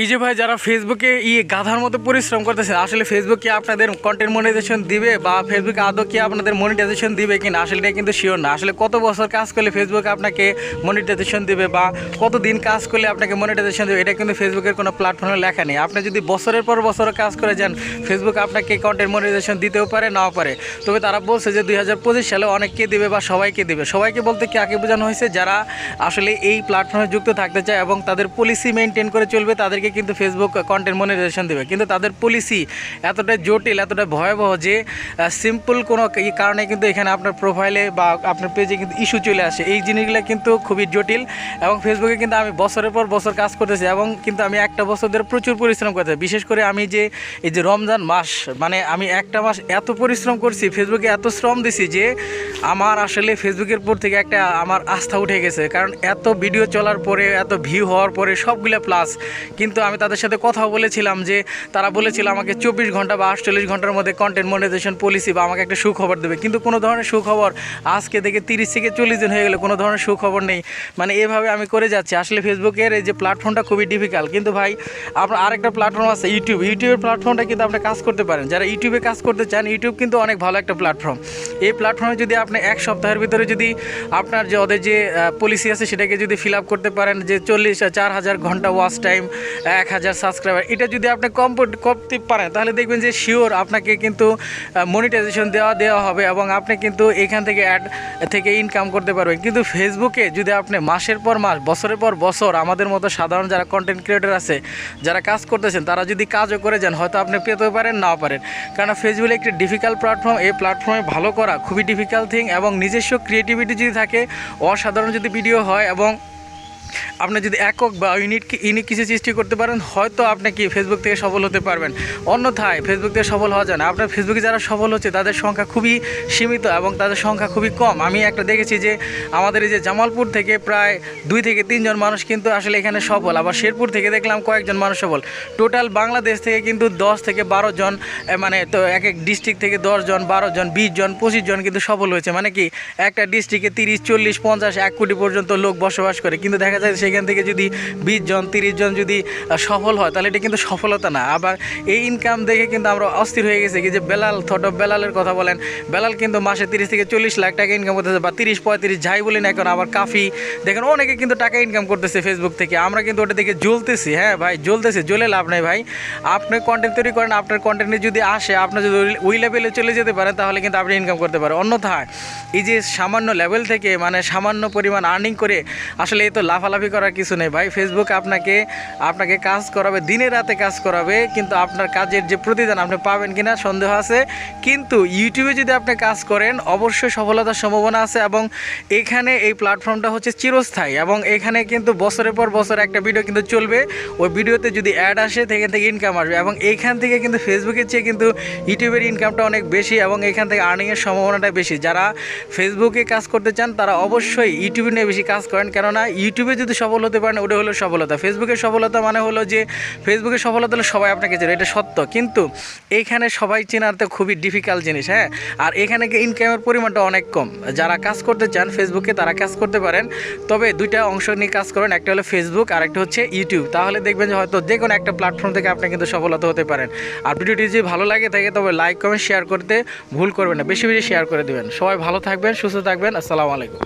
এই যে ভাই, যারা ফেসবুকে ই গাধার মতো পরিশ্রম করতেছে আসলে ফেসবুক আপনাদের কন্টেন্ট মনিটাইজেশন দিবে বা ফেসবুক আদৌ কি আপনাদের মনিটাইজেশন দিবে কিনা? আসলে এটা কিন্তু শিওর না। আসলে কত বছর কাজ করলে ফেসবুক আপনাকে মনিটাইজেশন দিবে বা কত দিন কাজ করলে আপনাকে মনিটাইজেশন দেবে, এটা কিন্তু ফেসবুকের কোনো প্ল্যাটফর্মে লেখা নেই। আপনি যদি বছরের পর বছর কাজ করে যান ফেসবুক আপনাকে কন্টেন্ট মনিটাইজেশন দিতেও পারে, নাও পারে। তবে তারা বলছে যে দুই হাজার পঁচিশ সালে অনেককে দিবে বা সবাইকে দিবে। সবাইকে বলতে কি আগে বোঝানো হয়েছে? যারা আসলে এই প্ল্যাটফর্মে যুক্ত থাকতে চায় এবং তাদের পলিসি মেনটেন করে চলবে তাদেরকে কিন্তু ফেসবুক কন্টেন্ট মনিটাইজেশন দেবে। কিন্তু তাদের পলিসি এতটা জটিল এতটা ভয়াবহ যে সিম্পল কোনো কারণে কিন্তু এখানে আপনার প্রোফাইলে বা আপনার পেজে কিন্তু ইস্যু চলে আসে। এই জিনিসগুলো কিন্তু খুবই জটিল এবং ফেসবুকে কিন্তু আমি বছরের পর বছর কাজ করতেছি এবং কিন্তু আমি একটা বছর ধরে প্রচুর পরিশ্রম করতেছি। বিশেষ করে আমি যে, এই যে রমজান মাস মানে আমি একটা মাস এত পরিশ্রম করছি ফেসবুকে এত শ্রম দিছি যে, আমার আসলে ফেসবুকের পর থেকে একটা আমার আস্থা উঠে গেছে। কারণ এত ভিডিও চলার পরে, এত ভিউ হওয়ার পরে সবগুলো প্লাস কিন্তু আমি তাদের সাথে কথা বলেছিলাম যে তারা বলেছিল আমাকে চব্বিশ ঘণ্টা বা আটচল্লিশ ঘণ্টার মধ্যে কন্টেন্ট মনিটাইজেশন পলিসি বা আমাকে একটা সুখবর দেবে। কিন্তু কোনো ধরনের সুখবর আজকে থেকে তিরিশ থেকে চল্লিশ দিন হয়ে গেলে, কোনো ধরনের সুখবর নেই। মানে এভাবে আমি করে যাচ্ছি। আসলে ফেসবুকের এই যে প্ল্যাটফর্মটা খুবই ডিফিকাল্ট কিন্তু ভাই, আপনার আরেকটা প্ল্যাটফর্ম আছে ইউটিউব ইউটিউবের প্ল্যাটফর্মটা কিন্তু আপনি কাজ করতে পারেন। যারা ইউটিউবে কাজ করতে চান ইউটিউব কিন্তু অনেক ভালো একটা প্ল্যাটফর্ম এই প্ল্যাটফর্মে যদি আপনি এক সপ্তাহের ভিতরে যদি আপনার যে ওদের যে পলিসি আছে, সেটাকে যদি ফিল আপ করতে পারেন, যে চল্লিশ, চার হাজার ঘণ্টা ওয়াচ টাইম এক হাজার সাবস্ক্রাইবার এটা যদি আপনি কম করতে পারেন, তাহলে দেখবেন যে শিওর আপনাকে কিন্তু মনিটাইজেশন দেওয়া দেওয়া হবে এবং আপনি কিন্তু এখান থেকে অ্যাড থেকে ইনকাম করতে পারবেন। কিন্তু ফেসবুকে যদি আপনি মাসের পর মাস, বছরের পর বছর আমাদের মতো সাধারণ যারা কন্টেন্ট ক্রিয়েটার আছে, যারা কাজ করতেছেন, তারা যদি কাজও করে যান, হয়তো আপনি পেতেও পারেন, নাও পারেন। কারণ ফেসবুক একটি ডিফিকাল্ট প্ল্যাটফর্ম এই প্ল্যাটফর্মে ভালো করা খুবই ডিফিকাল্ট থিং এবং নিজস্ব ক্রিয়েটিভিটি যদি থাকে, অসাধারণ যদি ভিডিও হয় এবং আপনি যদি একক বা ইউনিট ইউনিক কিছু সৃষ্টি করতে পারেন, হয়তো আপনি কি ফেসবুক থেকে সফল হতে পারবেন। অন্যথায় ফেসবুক থেকে সফল হওয়া যায় না। আপনার ফেসবুকে যারা সফল হচ্ছে, তাদের সংখ্যা খুবই সীমিত এবং তাদের সংখ্যা খুবই কম। আমি একটা দেখেছি যে, আমাদের এই যে জামালপুর থেকে প্রায় দুই থেকে তিনজন মানুষ কিন্তু আসলে এখানে সফল। আবার শেরপুর থেকে দেখলাম কয়েকজন মানুষ সফল। টোটাল বাংলাদেশ থেকে কিন্তু দশ থেকে বারো জন মানে তো এক এক ডিস্ট্রিক্ট থেকে দশ জন, বারো জন, বিশ জন, পঁচিশ জন কিন্তু সফল হয়েছে। মানে কি, একটা ডিস্ট্রিক্টে তিরিশ, চল্লিশ, পঞ্চাশ, এক কোটি পর্যন্ত লোক বসবাস করে। কিন্তু দেখা যায় সেখান থেকে যদি বিশ জন, তিরিশ জন যদি সফল হয়, তাহলে এটা কিন্তু সফলতা না। আবার এই ইনকাম দেখে কিন্তু আমরা অস্থির হয়ে গেছি। যে বেলাল থট অফ বেলালের কথা বলেন, বেলাল কিন্তু মাসে তিরিশ থেকে চল্লিশ লাখ টাকা ইনকাম করতেছে বা তিরিশ, পঁয়ত্রিশ, যাই বলেন এখন আবার কাফি। দেখেন অনেকে কিন্তু টাকা ইনকাম করতেছে ফেসবুক থেকে। আমরা কিন্তু ওটা দেখে জ্বলতেছি। হ্যাঁ ভাই, জ্বলতেছে, জ্বলে লাভ নেই ভাই। আপনি কন্টেন্ট তৈরি করেন, আপনার কন্টেন্টে যদি আসে আপনার যদি ওই- লেভেলে চলে যেতে পারেন, তাহলে কিন্তু আপনি ইনকাম করতে পারেন। অন্যথায়, এই যে সামান্য লেভেল থেকে মানে সামান্য পরিমাণ আর্নিং করে, আসলে এই তো লাফালাফি করার কিছু নেই। ভাই ফেসবুক আপনাকে আপনাকে কাজ করাবে, দিনে রাতে কাজ করাবে, কিন্তু আপনার কাজের যে প্রতিদান আপনি পাবেন কিনা সন্দেহ আছে। কিন্তু ইউটিউবে যদি আপনি কাজ করেন, অবশ্যই সফলতার সম্ভাবনা আছে এবং এখানে এই প্ল্যাটফর্মটা হচ্ছে চিরস্থায়ী এবং এখানে কিন্তু বছরের পর বছর একটা ভিডিও কিন্তু চলবে। ওই ভিডিওতে যদি অ্যাড আসে, সেখান থেকে ইনকাম আসবে এবং এইখান থেকে কিন্তু ফেসবুকের চেয়ে কিন্তু ইউটিউবের ইনকামটা অনেক বেশি এবং এখান থেকে আর্নিংয়ের সম্ভাবনাটা বেশি। যারা ফেসবুকে কাজ করতে চান, তারা অবশ্যই ইউটিউবে নিয়ে বেশি কাজ করেন। কেননা ইউটিউবে যদি সফল হতে পারেন ওটা হলো সফলতা। ফেসবুকের সফলতা মানে হলো যে ফেসবুকের সফলতা হলে সবাই আপনাকে চেনে, এটা সত্য। কিন্তু এইখানে সবাই চেনার তো খুবই ডিফিকাল্ট জিনিস হ্যাঁ? আর এখানে ইনকামের পরিমাণটা অনেক কম। যারা কাজ করতে চান ফেসবুকে তারা কাজ করতে পারেন। তবে দুইটা অংশ নিয়ে কাজ করেন, একটা হলো ফেসবুক আর একটা হচ্ছে ইউটিউব তাহলে দেখবেন যে হয়তো যে কোনো একটা প্ল্যাটফর্ম থেকে আপনি কিন্তু সফলতা হতে পারেন। আর ভিডিওটি যদি ভালো লাগে থাকে, তবে লাইক কমেন্ট শেয়ার করতে ভুল করবেন না, বেশি বেশি শেয়ার করে দেবেন। সবাই ভালো থাকবেন, সুস্থ থাকবেন, আসসালামু আলাইকুম।